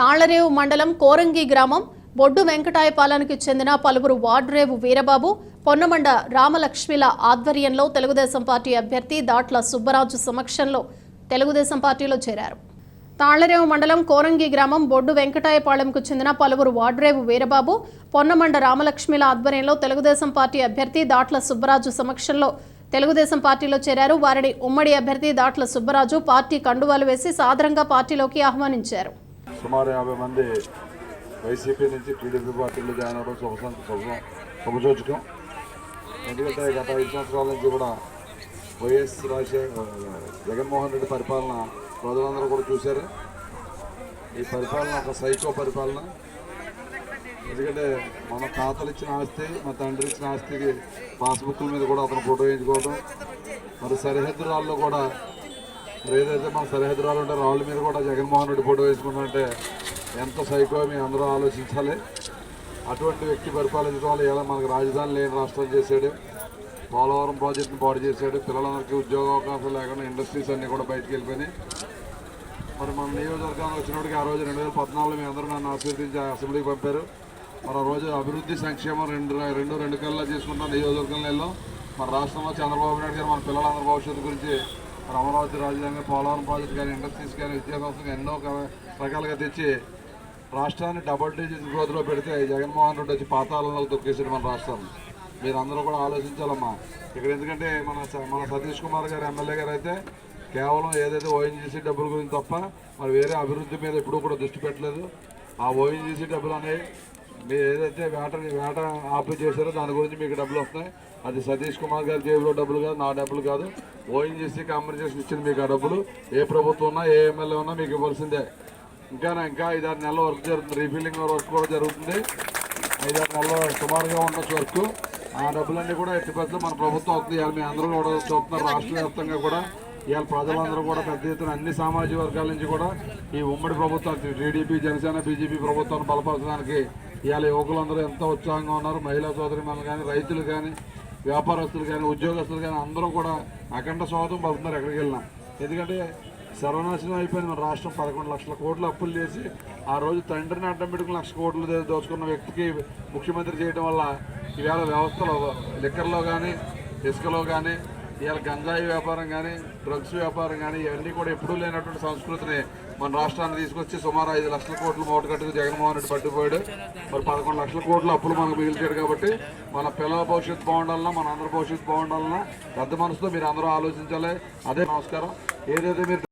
తాళ్ళరేవు మండలం కోరంగి గ్రామం బొడ్డు వెంకటాయపాలెంకి చెందిన పలువురు వార్డ్రేవు వీరబాబు పొన్నమండ రామలక్ష్మిల ఆధ్వర్యంలో తెలుగుదేశం పార్టీ అభ్యర్థి దాట్ల సుబ్బరాజు సమక్షంలో తెలుగుదేశం పార్టీలో చేరారు. తాళ్ళరేవు మండలం కోరంగి గ్రామం బొడ్డు వెంకటాయపాలెంకు చెందిన పలువురు వార్డ్రేవు వీరబాబు పొన్నమండ రామలక్ష్మిల ఆధ్వర్యంలో తెలుగుదేశం పార్టీ అభ్యర్థి దాట్ల సుబ్బరాజు సమక్షంలో తెలుగుదేశం పార్టీలో చేరారు. వారిని ఉమ్మడి అభ్యర్థి దాట్ల సుబ్బరాజు పార్టీ కండువాలు వేసి సాదరంగా పార్టీలోకి ఆహ్వానించారు. సుమారు యాభై మంది వైసీపీ నుంచి టీడీపీ పార్టీలో జాయిన్ అవ్వడం శుభ శుభ శుభసూచకం. ఎందుకంటే గత ఐదు సంవత్సరాల నుంచి కూడా వైఎస్ రాజశేఖర జగన్మోహన్ రెడ్డి పరిపాలన ప్రజలందరూ కూడా చూశారు. ఈ పరిపాలన ఒక సైకో పరిపాలన. ఎందుకంటే మన తాతలు ఇచ్చిన ఆస్తి మన తండ్రి ఇచ్చిన ఆస్తికి పాస్బుక్ల మీద కూడా అతను ఫోటో వేయించుకోవడం మరి సరిహద్దు రాళ్ళు కూడా మరి ఏదైతే మన సరిహద్దు రాళ్ళు ఉంటే రాళ్ళ మీద కూడా జగన్మోహన్ రెడ్డి ఫోటో వేసుకున్నారంటే ఎంత సైకో మీ అందరూ ఆలోచించాలి. అటువంటి వ్యక్తి పరిపాలించడం వల్ల మనకు రాజధాని లేని రాష్ట్రం చేశాడు. పోలవరం ప్రాజెక్టును పాడు చేశాడు. పిల్లలందరికీ ఉద్యోగ అవకాశాలు లేకుండా ఇండస్ట్రీస్ అన్నీ కూడా బయటకు వెళ్ళిపోయినాయి. మరి మన నియోజకవర్గానికి వచ్చినప్పటికి ఆ రోజు రెండు వేల పద్నాలుగులో మీ అందరూ నన్ను ఆశీర్వదించి అసెంబ్లీకి పంపారు. మరి ఆ రోజు అభివృద్ధి సంక్షేమం రెండు రెండు రెండు కల్లా చేసుకుంటాం నియోజకవర్గంలో వెళ్ళాం. మన రాష్ట్రంలో చంద్రబాబు నాయుడు గారు మన పిల్లలందరి భవిష్యత్తు గురించి మరి అమరావతి రాజధాని పోలవరం ప్రాజెక్ట్ కానీ ఇండస్ట్రీస్ కానీ విద్యాభ్యాసం ఎన్నో రకాలుగా తెచ్చి రాష్ట్రాన్ని డబుల్ డిజిట్ గ్రోత్లో పెడితే జగన్మోహన్ రెడ్డి వచ్చి పాతాళంలో తొక్కేసాడు మన రాష్ట్రాన్ని. మీరందరూ కూడా ఆలోచించాలమ్మా. ఇక్కడ ఎందుకంటే మన మన సతీష్ కుమార్ గారు ఎమ్మెల్యే గారు అయితే కేవలం ఏదైతే ఓఎన్జీసీ డబ్బుల గురించి తప్ప మరి వేరే అభివృద్ధి మీద ఎప్పుడూ కూడా దృష్టి పెట్టలేదు. ఆ ఓఎన్జీసీ డబ్బులు అనేవి మీరు ఏదైతే వేట వేట ఆపు చేశారో దాని గురించి మీకు డబ్బులు వస్తాయి అది సతీష్ కుమార్ గారి జేబులో డబ్బులు కాదు నా డబ్బులు కాదు. ఓఎన్జీసీ కాంపన్సేషన్ ఇచ్చింది మీకు ఆ డబ్బులు. ఏ ప్రభుత్వం ఉన్నా ఏ ఎమ్మెల్యే ఉన్నా మీకు ఇవ్వాల్సిందే. ఇంకా ఇంకా ఐదారు నెలల వర్క్ జరుగుతుంది. రీఫిల్లింగ్ వర్క్ కూడా జరుగుతుంది. ఐదారు నెలలు సుమారుగా ఉండొచ్చు వర్క్. ఆ డబ్బులన్నీ కూడా ఎట్టి పెద్దలు మన ప్రభుత్వం అవుతుంది ఇవాళ మీ అందరూ కూడా చూస్తున్నారు రాష్ట్ర వ్యాప్తంగా కూడా. ఇవాళ ప్రజలందరూ కూడా పెద్ద ఎత్తున అన్ని సామాజిక వర్గాల నుంచి కూడా ఈ ఉమ్మడి ప్రభుత్వం టీడీపీ జనసేన బీజేపీ ప్రభుత్వాన్ని బలపరచడానికి ఇవాళ యువకులందరూ ఎంతో ఉత్సాహంగా ఉన్నారు. మహిళా సోదరి కానీ రైతులు కానీ వ్యాపారస్తులు కానీ ఉద్యోగస్తులు కానీ అందరూ కూడా అఖండ స్వాగతం పలుకుతున్నారు ఎక్కడికి వెళ్ళినా. ఎందుకంటే సర్వనాశనం అయిపోయింది మన రాష్ట్రం. పదకొండు లక్షల కోట్లు అప్పులు చేసి ఆ రోజు తండ్రిని అడ్డం పెట్టుకుని లక్ష కోట్లు దోచుకున్న వ్యక్తికి ముఖ్యమంత్రి చేయడం వల్ల ఈవేళ వ్యవస్థలో లిక్కర్లో కానీ ఇసుకలో కానీ ఇవాళ గంజాయి వ్యాపారం కానీ డ్రగ్స్ వ్యాపారం కానీ ఇవన్నీ కూడా ఎప్పుడూ లేనటువంటి సంస్కృతిని మన రాష్ట్రాన్ని తీసుకొచ్చి సుమారు ఐదు లక్షల కోట్లు మూట కట్టుకు జగన్మోహన్ రెడ్డి పట్టుకుపోయాడు మరి పదకొండు లక్షల కోట్లు అప్పులు మనకు మిగిల్చాడు కాబట్టి మన పిల్లల భవిష్యత్తు బాగుండాలన్నా మన అందరి భవిష్యత్తు బాగుండాలన్నా పెద్ద మనసుతో మీరు అందరూ ఆలోచించాలి. అదే నమస్కారం. ఏదైతే మీరు